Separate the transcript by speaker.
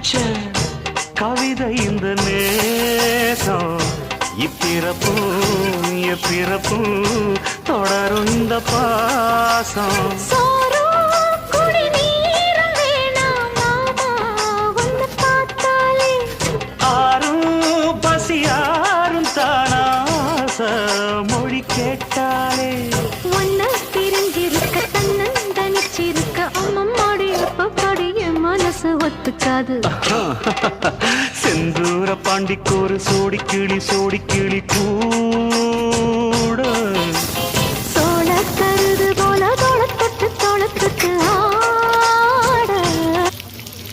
Speaker 1: வச்ச கவிதை இந்த
Speaker 2: நேசம். இப்பிறப்பும் எப்பிறப்பும் தொடரும் இந்த பாசம்.
Speaker 1: ஆறும் பசி ஆறும் தானாச மொழி கேட்டாலே.
Speaker 2: மனசு ஒத்துக்காது.
Speaker 1: செந்தூர பாண்டிக்கு ஒரு சோடி கிளி சோடி கிளி கூ